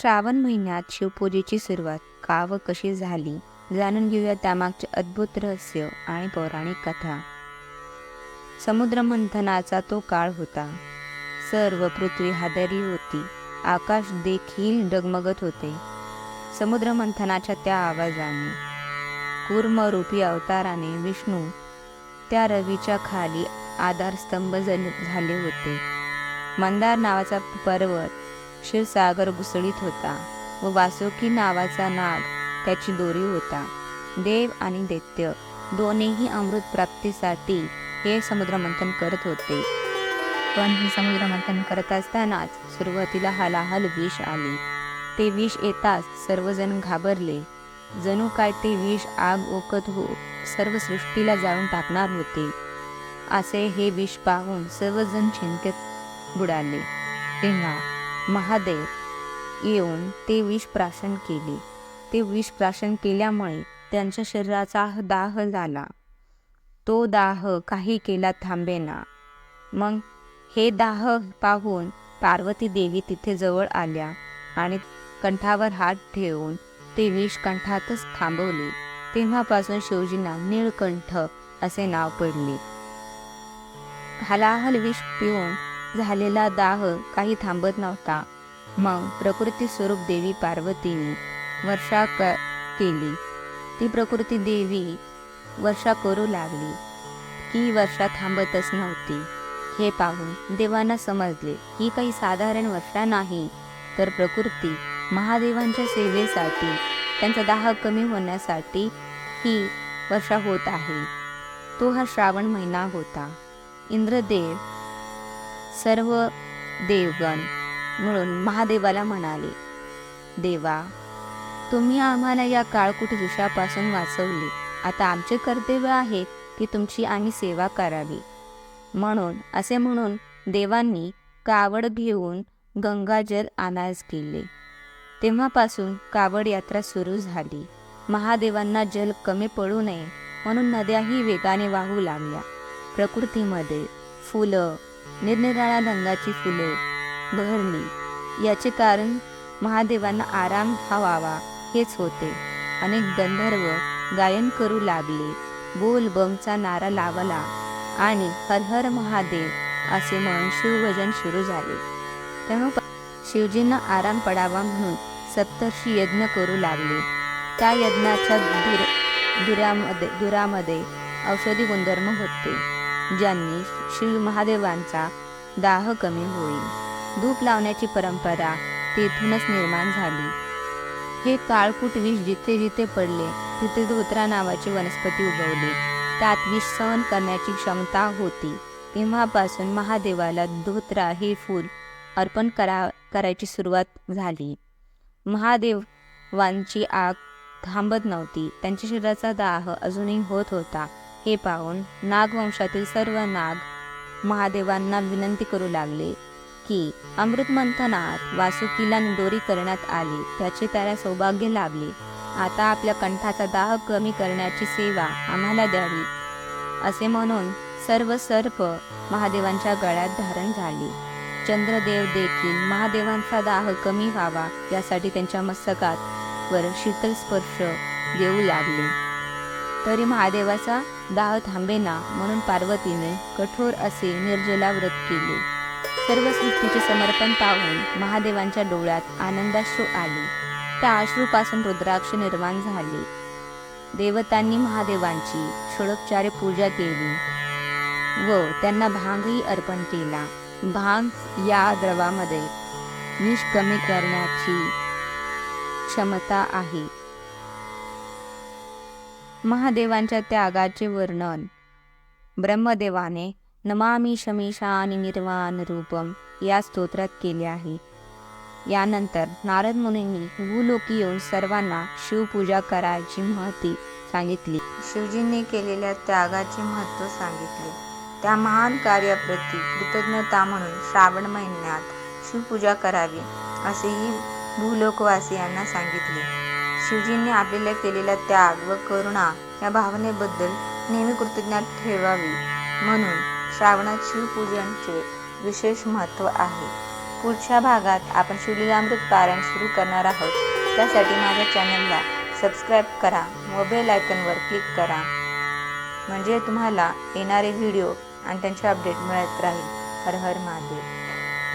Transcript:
श्रावण महिन्यात शिवपूजेची सुरुवात का व कशी झाली जाणून घेऊया त्यामागचे अद्भुत रहस्य आणि पौराणिक कथा. समुद्र मंथनाचा तो काळ होता. सर्व पृथ्वी हादरली होती. आकाश देखील डगमगत होते. समुद्र मंथनाच्या त्या आवाजाने कूर्मरूपी अवताराने विष्णू त्या रवीच्या खाली आधारस्तंभ झाले होते. मंदार नावाचा पर्वत क्षीरसागर घुसळीत होता व वासुकी नावाचा नाग त्याची दोरी होता. देव आणि दैत्य दोन्हीही अमृत प्राप्तीसाठी हे समुद्रमंथन करत होते. पण हे समुद्रमंथन करत असतानाच सुरुवातीला हलाहल विष आले. ते विष येताच सर्वजण घाबरले. जणू काय ते विष आग ओकत हो सर्व सृष्टीला जाळून टाकणार होते. असे हे विष पाहून सर्वजण चिंतेत बुडाले. तेव्हा महादेव येऊन ते विष प्राशन केले. ते विष प्राशन केल्यामुळे त्यांच्या शरीराचा दाह झाला. तो दाह काही केला थांबेना मग हे दाह पाहून पार्वती देवी तिथे जवळ आल्या आणि कंठावर हात ठेवून ते विष कंठातच थांबवले. तेव्हापासून शिवजींना निळकंठ असे नाव पडले. हलाहल विष पिऊन झालेला दाह काही थांबत नव्हता. मग प्रकृती स्वरूप देवी पार्वतीने वर्षा क केली. ती प्रकृती देवी वर्षा करू लागली. की वर्षा थांबतच नव्हती. हे पाहून देवांना समजले ही काही साधारण वर्षा नाही तर प्रकृती महादेवांच्या सेवेसाठी त्यांचा दाह कमी होण्यासाठी ही वर्षा होत आहे. तो हा श्रावण महिना होता. इंद्रदेव सर्व देवगण म्हणून महादेवाला म्हणाले देवा तुम्ही आम्हाला या काळकुट विषापासून वाचवले. आता आमचे कर्तव्य आहे की तुमची आम्ही सेवा करावी. म्हणून असे म्हणून देवांनी कावड घेऊन गंगाजल आणायस केले. तेव्हापासून कावड यात्रा सुरू झाली. महादेवांना जल कमी पडू नये म्हणून नद्याही वेगाने वाहू लागल्या. प्रकृतीमध्ये फुलं निरनिराळ्या रंगाची फुले बहरणी याचे कारण महादेवांना आराम व्हावा हेच होते. अनेक गंधर्व गायन करू लागले. बोल बमचा नारा लावला आणि हर हर महादेव असे म्हणून शिवभजन सुरू झाले. तेव्हा शिवजींना आराम पडावा म्हणून सप्तर्षी यज्ञ करू लागले. त्या यज्ञाच्या दुर दुरामध्ये दुरामध्ये औषधी गुणधर्म होते. ज्यांनी श्री महादेवांचा दाह कमी होईल. धूप लावण्याची परंपरा तेथूनच निर्माण झाली. हे काळकूट विष जिथे जिथे पडले तिथे धोत्रा नावाची वनस्पती उगवली. त्यात विष सहन करण्याची क्षमता होती. तेव्हापासून महादेवाला धोत्रा हे फूल अर्पण करा करायची सुरुवात झाली. महादेवांची आग थांबत नव्हती. त्यांच्या शरीराचा दाह अजूनही होत होता. हे पाहून नागवंशातील सर्व नाग महादेवांना विनंती करू लागले की अमृत मंथनात वासुकीला दोरी करण्यात आली त्याचे त्याला सौभाग्य लाभले. आता आपल्या कंठाचा दाह कमी करण्याची सेवा आम्हाला द्यावी असे म्हणून सर्व सर्प महादेवांच्या गळ्यात धारण झाले. चंद्रदेव देखील महादेवांचा दाह कमी व्हावा यासाठी त्यांच्या मस्तकात वर शीतल स्पर्श देऊ लागले. तरी महादेवाचा दाह थांबेना म्हणून पार्वतीने कठोर असे निर्जला व्रत केले. सर्व सृष्टीचे समर्पण पाहून महादेवांच्या डोळ्यात आनंदाश्रू आले. त्या अश्रूपासून रुद्राक्ष निर्माण झाले. देवतांनी महादेवांची षोडोपचारे पूजा केली व त्यांना भांगही अर्पण केला. भांग या द्रवामध्ये विष कमी करण्याची क्षमता आहे. महादेवांच्या त्यागाचे वर्णन. ब्रह्मदेवाने नमामी शमीशानी निर्वाण रूपम या स्तोत्रात केले आहे. यानंतर नारद मुनींनी भूलोकी येऊन सर्वांना शिवपूजा करायची महती सांगितली. शिवजींनी केलेल्या त्यागाचे महत्त्व सांगितले. त्या महान कार्याप्रती कृतज्ञता म्हणून श्रावण महिन्यात शिवपूजा करावी असेही भूलोकवासियांना सांगितले. शिवजींनी आपल्याला केलेला त्याग व करुणा या भावनेबद्दल नेहमी कृतज्ञता ठेवावी. म्हणून श्रावणात शिवपूजनचे विशेष महत्त्व आहे. पुढच्या भागात आपण शिवलीलामृत पारायण सुरू करणार आहोत. त्यासाठी माझ्या चॅनलला सबस्क्राईब करा व बेल आयकनवर क्लिक करा. म्हणजे तुम्हाला येणारे व्हिडिओ आणि त्यांचे अपडेट मिळत राहील. हर हर महादेव.